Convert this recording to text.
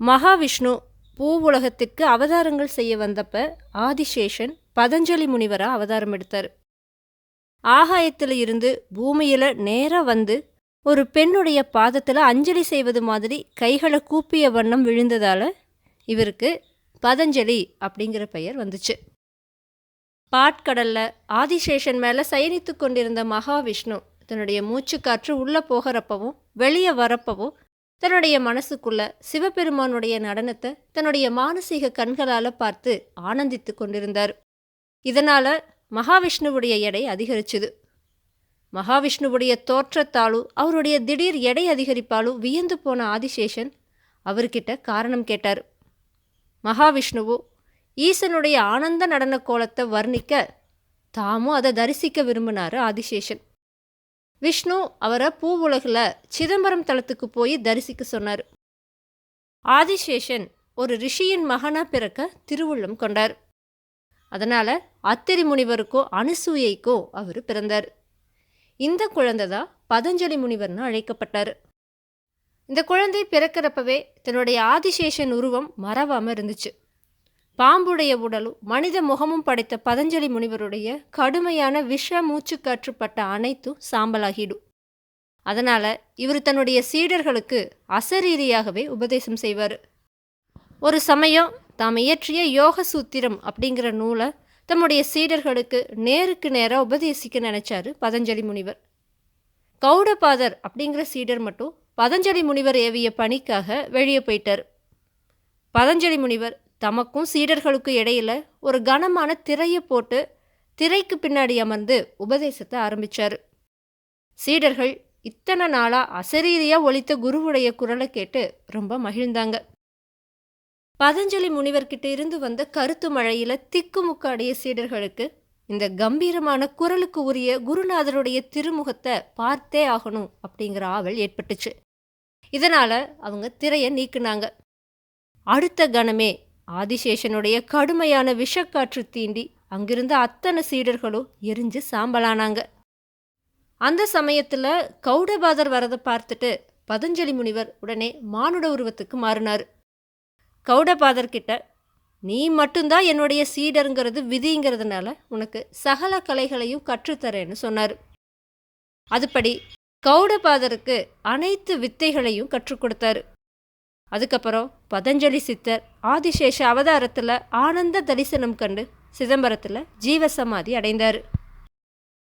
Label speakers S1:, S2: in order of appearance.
S1: மகாவிஷ்ணு பூ அவதாரங்கள் செய்ய வந்தப்ப ஆதிசேஷன் பதஞ்சலி முனிவராக அவதாரம் எடுத்தார். ஆகாயத்தில் இருந்து பூமியில் நேராக வந்து ஒரு பெண்ணுடைய பாதத்தில் அஞ்சலி செய்வது மாதிரி கைகளை கூப்பிய வண்ணம் விழுந்ததால் இவருக்கு பதஞ்சலி அப்படிங்கிற பெயர் வந்துச்சு. பாட்கடலில் ஆதிசேஷன் மேலே சயனித்து கொண்டிருந்த மகாவிஷ்ணு தன்னுடைய மூச்சுக்காற்று உள்ளே போகிறப்பவும் வெளியே வரப்பவும் தன்னுடைய மனசுக்குள்ள சிவபெருமானுடைய நடனத்தை தன்னுடைய மானசீக கண்களால் பார்த்து ஆனந்தித்து கொண்டிருந்தார். இதனால் மகாவிஷ்ணுவுடைய எடை அதிகரிச்சுது. மகாவிஷ்ணுவுடைய தோற்றத்தாலும் அவருடைய திடீர் எடை அதிகரிப்பாலும் வியந்து போன ஆதிசேஷன் அவர்கிட்ட காரணம் கேட்டார். மகாவிஷ்ணுவோ ஈசனுடைய ஆனந்த நடன கோலத்தை வர்ணிக்க தாமும் அதை தரிசிக்க விரும்பினார் ஆதிசேஷன். விஷ்ணு அவரை பூவுலகில் சிதம்பரம் தலத்துக்கு போய் தரிசிக்க சொன்னார். ஆதிசேஷன் ஒரு ரிஷியின் மகனா பிறக்க திருவுள்ளம் கொண்டார். அதனால் அத்திரி முனிவருக்கும் அனுசூயைக்கும் அவர் பிறந்தார். இந்த குழந்தை தான் பதஞ்சலி முனிவர்னு அழைக்கப்பட்டார். இந்த குழந்தை பிறக்கிறப்பவே தன்னுடைய ஆதிசேஷன் உருவம் மறவாமல் இருந்துச்சு. பாம்புடைய உடலும் மனித முகமும் படைத்த பதஞ்சலி முனிவருடைய கடுமையான விஷ மூச்சு காற்றுப்பட்ட அனைத்தும் சாம்பலாகிடும். அதனால் இவர் தன்னுடைய சீடர்களுக்கு அசரீரியாகவே உபதேசம் செய்வார். ஒரு சமயம் தாம் இயற்றிய யோக சூத்திரம் அப்படிங்கிற நூலை தம்முடைய சீடர்களுக்கு நேருக்கு நேராக உபதேசிக்க நினச்சாரு பதஞ்சலி முனிவர். கௌடபாதர் அப்படிங்கிற சீடர் மட்டும் பதஞ்சலி முனிவர் ஏவிய பணிக்காக வெளியே போயிட்டார். பதஞ்சலி முனிவர் தமக்கும் சீடர்களுக்கும் இடையில ஒரு கனமான திரையை போட்டு திரைக்கு பின்னாடி அமர்ந்து உபதேசத்தை ஆரம்பிச்சார். சீடர்கள் இத்தனை நாளாக அசரீரியாக ஒழித்த குருவுடைய குரலை கேட்டு ரொம்ப மகிழ்ந்தாங்க. பதஞ்சலி முனிவர்கிட்ட இருந்து வந்த கருத்து மழையில திக்குமுக்காடிய சீடர்களுக்கு இந்த கம்பீரமான குரலுக்கு உரிய குருநாதருடைய திருமுகத்தை பார்த்தே ஆகணும் அப்படிங்கிற ஆவல் ஏற்பட்டுச்சு. இதனால அவங்க திரையை நீக்குனாங்க. அடுத்த கணமே ஆதிசேஷனுடைய கடுமையான விஷக்காற்று தீண்டி அங்கிருந்த அத்தனை சீடர்களும் எரிஞ்சு சாம்பலானாங்க. அந்த சமயத்தில் கௌடபாதர் வரதை பார்த்துட்டு பதஞ்சலி முனிவர் உடனே மானுட உருவத்துக்கு மாறினார். கௌடபாதர் கிட்ட நீ மட்டும்தான் என்னுடைய சீடருங்கிறது விதிங்கிறதுனால உனக்கு சகல கலைகளையும் கற்றுத்தரேன்னு சொன்னார். அதுபடி கௌடபாதருக்கு அனைத்து வித்தைகளையும் கற்றுக் கொடுத்தாரு. அதுக்கப்புறம் பதஞ்சலி சித்தர் ஆதிசேஷ அவதாரத்தில் ஆனந்த தரிசனம் கண்டு சிதம்பரத்தில் ஜீவசமாதி அடைந்தார்.